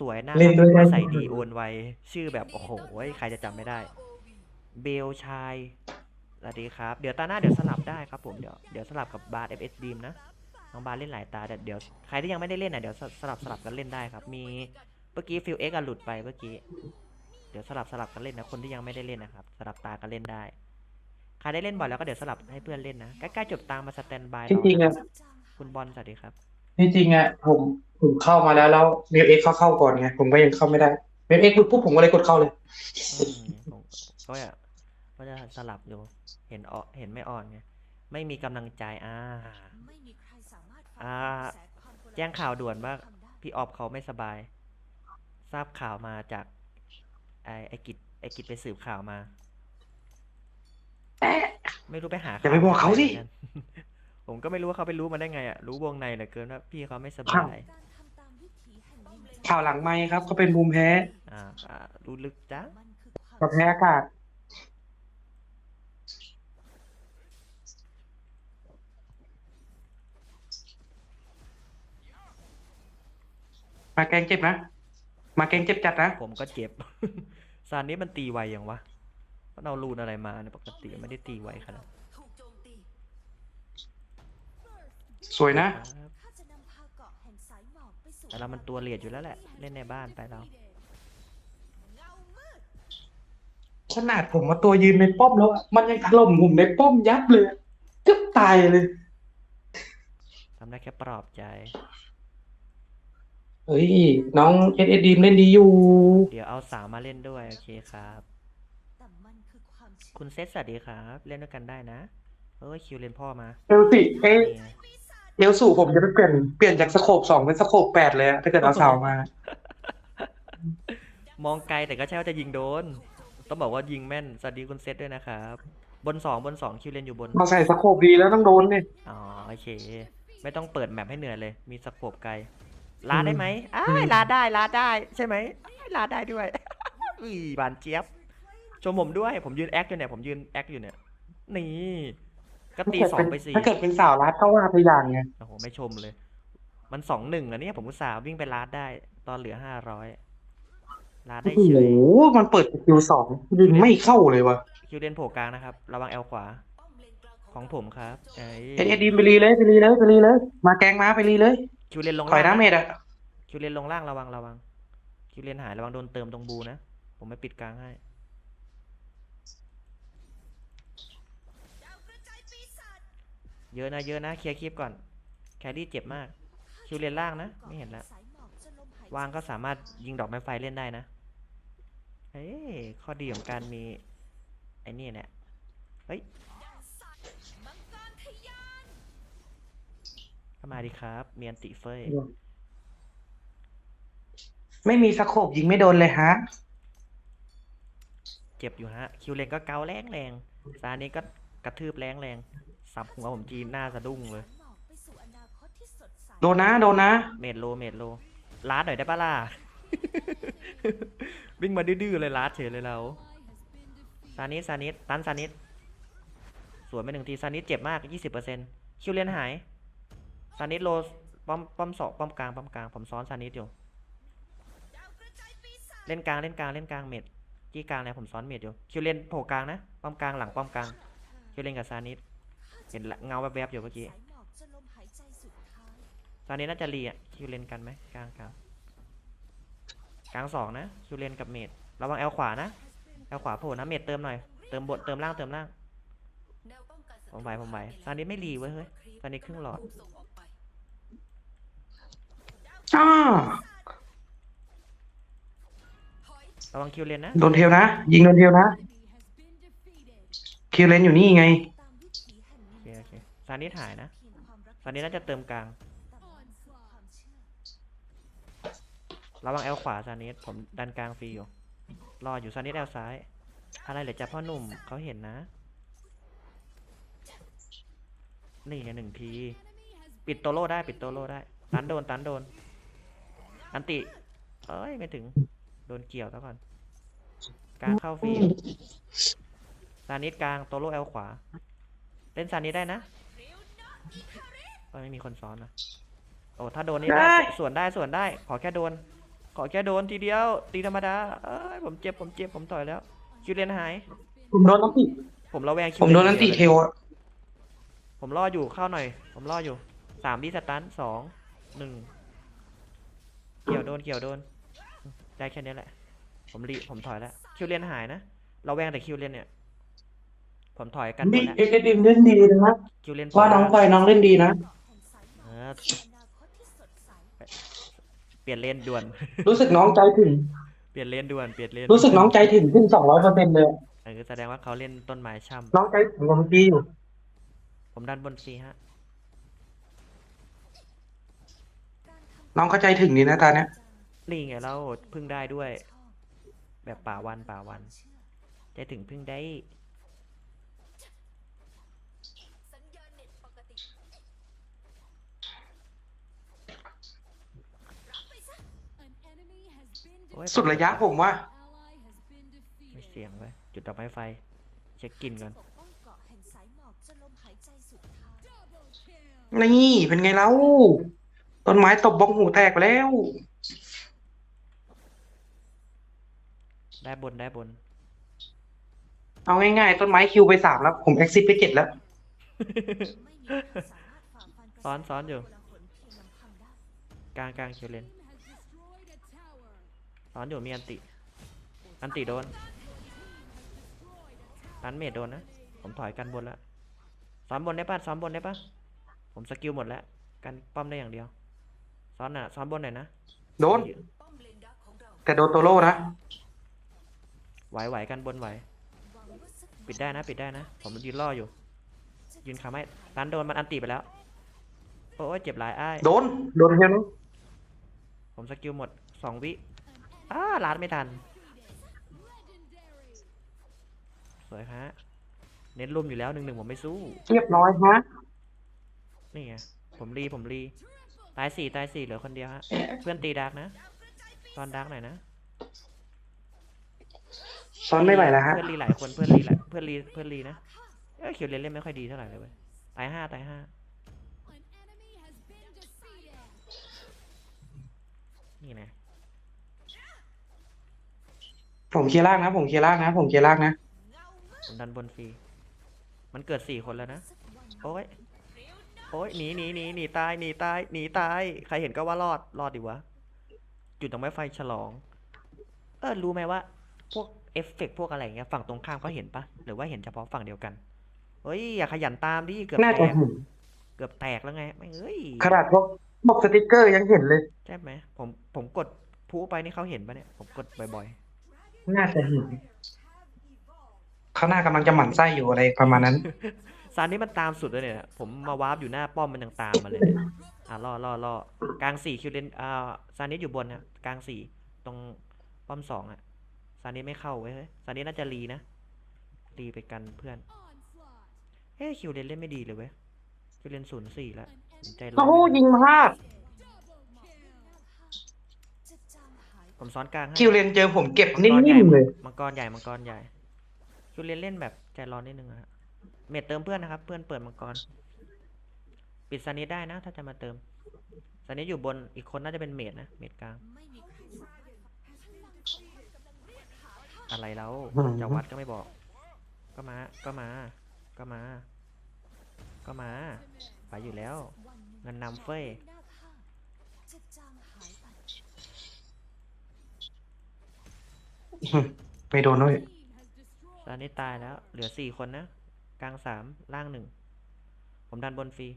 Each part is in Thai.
สวยน่าเล่นด้วยได้ ใส่ดีโอนไว ชื่อแบบ โอ้โห ใครจะจำไม่ได้ เบลชาย สวัสดีครับ เดี๋ยวตาหน้าเดี๋ยวสลับได้ครับผม เดี๋ยวเดี๋ยวสลับกับบาร์เอฟเอสดีมนะ น้องบาร์เล่นหลายตาแต่เดี๋ยวใครที่ยังไม่ได้เล่นอะเดี๋ยวสสลับสลับกันเล่นได้ครับ มีเมื่อกี้ฟิลเอ็กหลุดไปเมื่อกี้ เดี๋ยวสลับสลับกันเล่นนะ คนที่ยังไม่ได้เล่นนะครับ สลับตากันเล่นได้ ใครได้เล่นบ่อยแล้วก็เดี๋ยวสลับให้เพื่อนเล่นนะ ใกล้ๆจบตามมาสแตนบายที่จริงอะ คุณบอลสวัสดีครับ ที่จริงอะผมผมเข้ามาแล้วแล้วเมลเอ็กเขาเข้าก่อนไงผมก็ยังเข้าไม่ได้เมลเอ็กปุ๊บผมก็เลยกดเข้าเลยอืมผมก็อยากก็จะสลับอยู่ เห็นออเห็นไม่อ่อนไงไม่มีกำลังใจอ่าอ่า แจ้งข่าวด่วนว่าพี่ออฟเขาไม่สบาย ทราบข่าวมาจากไอไอกิจไอกิจไปสืบข่าวมาไม่รู้ไปหาอย่าไปบอกเขาสิ จกไหนหมือนกันผมก็ไม่รู้ว่าเขาไปรู้มาได้ไงอะ รู้วงในเหลือเกินว่าพี่เขาไม่สบาย ข่าวหลังไมค์ครับเขาเป็นภูมิแพ้อ่าอ่ารู้ลึกจังกับแพ้อากาศมาแกงเจ็บนะ มาแกงเจ็บจัดนะ ผมก็เจ็บ ซานนี้มันตีไวยังวะมันเอารูนอะไรมาเนี่ยปกติไม่ได้ตีไวขนาด สวยนะครับแต่เรามันตัวเลียดอยู่แล้วแหละ เล่นในบ้านไปเรา ขนาดผมมาตัวยืนในป้อมแล้วอะมันยังถล่มผมในป้อมยับเลยเกือบตายเลย ทำได้แค่ปลอบใจ เฮ้ย น้องเอสเอดีมเล่นดีอยู่ เดี๋ยวเอาสาวมาเล่นด้วย โอเคครับ คุณเซตสวัสดีครับ เล่นด้วยกันได้นะเอ้ยคิวเล่นพ่อมาเอลสิเอ้ยนี่ไง เอลสู่ผมจะไปเปลี่ยนเปลี่ยนจากสโคปสองเป็นสโคปแปดเลยอะถ้าเกิดเอาสาวมา มองไกลแต่ก็ใช่ว่าจะยิงโดน ต้องบอกว่ายิงแม่น สวัสดีคุณเซตด้วยนะครับ บนสองบนสองคิวเล่นอยู่บนมาใส่สโคปดีแล้วต้องโดนเนี่ยอ๋อโอเค ไม่ต้องเปิดแมปให้เหนื่อยเลย มีสโคปไกล ลาอืมได้ไหมอ้าอืยมลาได้ลาได้ใช่ไหมอ้ายลาได้ด้วยอีบานเจี๊ยบ ชมผมด้วย ผมยืนแอคอยู่เนี่ย ผมยืนแอคอยู่เนี่ย นี่ ก็ตีสองไปสี่ถ้าเกิดเป็นสาวรัดก็ว่าไปอย่างไงโอ้โหไม่ชมเลย มันสองหนึ่งแล้วเนี่ยผมอุตส่าห์วิ่งไปลาดได้ ตอนเหลือห้าร้อยลาดได้โอ้โหเฉยมันเปิดคิวสองยิงไม่เข้าเลยวะคิวเดนโผล่กลางนะครับ ระวังแอลขวา ของผมครับเอ้ยเอสเอดีมไปรีเลยไปรีเลยไปรีเลย มาแกงมาไปรีเลยคิวเลนลงถอยล่างน้ำเมนะดอะคิวเลนลงล่างระวังระวัง คิวเลนหายระวังโดนเติมตรงบูนะ ผมไม่ปิดกลางให้ เยอะนะเยอะนะเคลียร์คลิปก่อน แครี่เจ็บมาก คิวเลนล่างนะ ไม่เห็นละวางก็สามารถยิงดอกไม้ไฟเล่นได้นะ เฮ้ยข้อดีของการมี ไอ้นี่เนี่ยเฮ้ยเข้ามาดีครับ เมียนติเฟยไม่มีสโคปยิงไม่โดนเลยฮะ เจ็บอยู่ฮะ คิวเลนก็เกาแรงแรงซานี้ก็กระทืบแรงแรง สับหัวผมจีนหน้าสะดุ้งเลย โดนนะโดนนะ เมดโลเมดโลลาดหน่อยได้ปะล่ะ วิ่งมาดื้อๆเลยลาดเฉยเลยเราซานิสซานิสตันซานิสสวนไปหนึ่งทีซานิสเจ็บมากยี่สิบเปอร์เซ็นต์คิวเลนหายซานิสโลป้อมป้อมสองป้อมกลางป้อมกลางผมซ้อนซานิสอยู่ เล่นกลางเล่นกลางเล่นกลางเมดจี้กลางเนี่ยผมซ้อนเมดอยู่คิวเลนโผล่กลางนะป้อมกลางหลังป้อมกลางคิวเลนกับซานิส เห็นละเงาแวบๆอยู่เมื่อกี้ ตอนนี้น่าจะรีอะคิวเลนกันไหมกลางกลางกลางสองนะคิวเลนกับเมดระวังแอลขวานะแอลขวาโผล่นะเมดเติมหน่อยเติมบทเติมล่างเติมล่างผมไหวผมไหวตอนนี้ไม่รีเว้ยเฮ้ยตอนนี้ครึ่งหลอดอ้าระวังคิวเลนนะโดนเทลนะ ยิงโดนเทลนะ คิวเลนอยู่นี่ไง โอเคโอเคซานิสหายนะซานิสน่าจะเติมกลาง ระวังแอลขวาซานิสผมดันกลางฟรีอยู่ รออยู่ซานิสแอลซ้าย อะไรเหลือจะพ่อหนุ่มเขาเห็นนะ นี่ไงหนึ่งที ปิดโตโร่ได้ปิดโตโร่ได้ ตันโดนตันโดน อันติ เอ้ยไม่ถึง โดนเกี่ยวแล้วก่อน กลางเข้าฟรีซานิสกลางโตโร่แอลขวา เล่นซานิสได้นะ ก็ไม่มีคนซ้อนนะโอ้ถ้าโดนนี่ได้ได้ ส่วนได้ส่วนได้ ขอแค่โดน ขอแค่โดนทีเดียวตีธรรมดาเอ้ยผมเจ็บผมเจ็บผมต่อยแล้ว คิวเลนหาย ผมโดนน้ำติ ผมระแวงคิวผมโดนน้ำติลเทลอะผมรออยู่เข้าหน่อย ผมรออยู่สามวิสตันสองหนึ่งเกี่ยวโดนเกี่ยวโดน ได้แค่นี้แหละ ผมรีผมถอยแล้วคิวเลนหายนะเราแวงแต่คิวเลนเนี่ย ผมถอยกันหมนี่ดแล้วเอ็กซ์ดิมเล่นดีนะคิวเลนว่าน้องไฟน้องเล่นดีนะ เออเปลี่ยนเลนด่วน รู้สึกน้องใจถึง เปลี่ยนเลนด่วนเปลี่ยนเลนรู้สึกน้องใจถึงขึ้นสองร้อยเปอร์เซ็นต์เลยเออแสดงว่าเขาเล่นต้นไม้ช่น้องใจถึงของดีอยู่ำผมดันบนซีฮะ น้องเข้าใจถึงดีนะตาเนี้ยนี่ไงเราพึ่งได้ด้วย แบบป่าวันป่าวันใจถึงพึ่งได้ โอ้ยสุดระยะผมว่าไม่เสียงไว้ยจุดดอกไม้ไฟ เช็คกลินก่อน นี่เป็นไงเล่าต้นไม้ตบบ้องหูแตกไปแล้ว ได้บนได้บน เอาง่ายๆ ต้นไม้คิวไปสามแล้ว ผมเอ็กซิสไปเจ็ดแล้ว ซ้อนซ้อนอยู่ กลางกลางคิวเลน ซ้อนอยู่มีอันติ อันติโดนตันเมดโดนนะ ผมถอยกันบนแล้วซ้อนบนได้ปะซ้อนบนได้ปะผมสกิลหมดแล้ว กันป้อมได้อย่างเดียว ซ้อนน่ะ ซ้อนบนหน่อยนะ โดน แต่โดนโตโร่นะ ไหวไหวกันบนไหว ปิดได้นะ ปิดได้นะ ผมยืนล่ออยู่ ยืนขาไม่ตันโดนมันอันติไปแล้ว โอ้ยเจ็บหลายอ้าย โดน โดนเฮียนผมสกิลหมดสองวิ อ้าลาดไม่ทัน สวยฮะ เน้นรุมอยู่แล้วหนึ่งหนึ่งผมไม่สู้ เรียบร้อยฮะ นี่ไง ผมรีผมรี ตายสี่ตายสี่เหลือคนเดียวฮะ เพื่อนตีดาร์กนะ ตอนดาร์กหน่อยนะซ้อนไม่ไหวแล้วฮะ เพื่อนรีหลายคนเพื่อนรีหลายเพื่อนรีเพื่อนรีนะเอ้ยเขียวเล่นเล่นไม่ค่อยดีเท่าไหร่เลยเว้ย ตายห้าตายห้านี่ไง ผมเคลียร์ล่างนะ ผมเคลียร์ล่างนะ ผมเคลียร์ล่างนะ ผมดันบนฟรี มันเกิดสี่คนแล้วนะ โอ้ย โอ้ย หนีหนีหนีหนีตาย หนีตาย หนีตาย ใครเห็นก็ว่ารอด รอดดิวะ จุดดอกไม้ไฟฉลอง เออ รู้ไหมว่า พวกเอฟเฟกต์พวกอะไรอย่างเงี้ย ฝั่งตรงข้ามเขาเห็นปะ หรือว่าเห็นเฉพาะฝั่งเดียวกัน เฮ้ย อย่าขยันตามดิ เกือบน่าแตจะก เห็นเกือบแตกแล้วไงไม่เอ้ย ขนาดพวกพวกสติกเกอร์ยังเห็นเลย ใช่ไหมผมผมกดพูไปนี่เขาเห็นปะเนี่ย ผมกดบ่อย น่าจะเห็นเขาหน้ากำลังจะหมั่นไส้อยู่อะไรประมาณนั้นๆซานนี่มันตามสุดเลยเนี่ย ผมมาวาร์ปอยู่หน้าป้อมมันยังตามมาเลยเนี่ยอะล่อล่อล่อกลางสี่คิวเลนอ่าซานิสอยู่บนนะกลางสี่ตรงป้อมสองอะซานิสไม่เข้าเว้ยเฮ้ยซานิสน่าจะรีนะรีไปกันเพื่อนเฮ้ยคิวเลนเล่นไม่ดีเลยเว้ยคิวเลนศูนย์สี่แล้วใจร้อโอ้โหนยิงพลาด ผมซ้อนกลางให้คิวเลนเจอผมเก็บมังกรใหญ่นิ่มๆเลย มังกรใหญ่มังกรใหญ่ คิวเลนเล่นแบบใจร้อนนิดนึงอะฮะเมดเติมเพื่อนนะครับ เพื่อนเปิดมังกร ปิดซานิสได้นะ ถ้าจะมาเติมซานิสอยู่บนอีกคนน่าจะเป็นเมดนะ เมดกลาง อะไรแล้วอืม จะวัดก็ไม่บอก ก็มา ก็มา ก็มา ก็มา ไปอยู่แล้ว เงินนำเฟ้ย ไม่โดนด้วยตอนนี้ตายแล้ว เหลือสี่คนนะ กลางสามล่างหนึ่ง ผมดันบนฟรี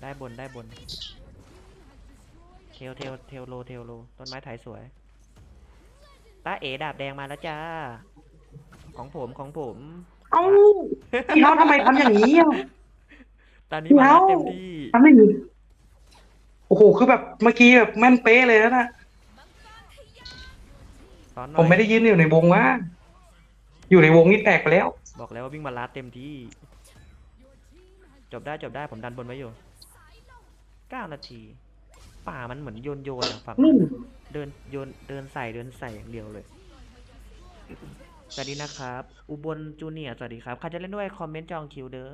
ได้บนได้บน เทลเทลเทลโลเทลโล ต้นไม้ถ่ายสวย ตาเอดาบแดงมาแล้วจ้า ของผมของผม เอ้าพี่เขาทำไมทำอย่างนี้อะตอนนี้มาเดี๋ยวเต็มที่ ทำไม่ดีโอ้โห คือแบบเมื่อกี้แบบแม่นเป๊ะเลยนะซ้อนหน่ผมอยไม่ได้ยืนอยู่ในวงว่าอยู่ในวงนี่แตกไปแล้ว บอกแล้วว่าวิ่งมาลัดเต็มที่ จบได้จบได้ผมดันบนไว้อยู่เก้านาที ป่ามันเหมือนโยนโยนอะฝั่งนิ่มเดินโยนเดินใส่เดินใส่อย่างเดียวเลย สวัสดีนะครับ อุบลจูเนียร์สวัสดีครับ ใครจะเล่นด้วยคอมเมนต์จองคิวเด้อ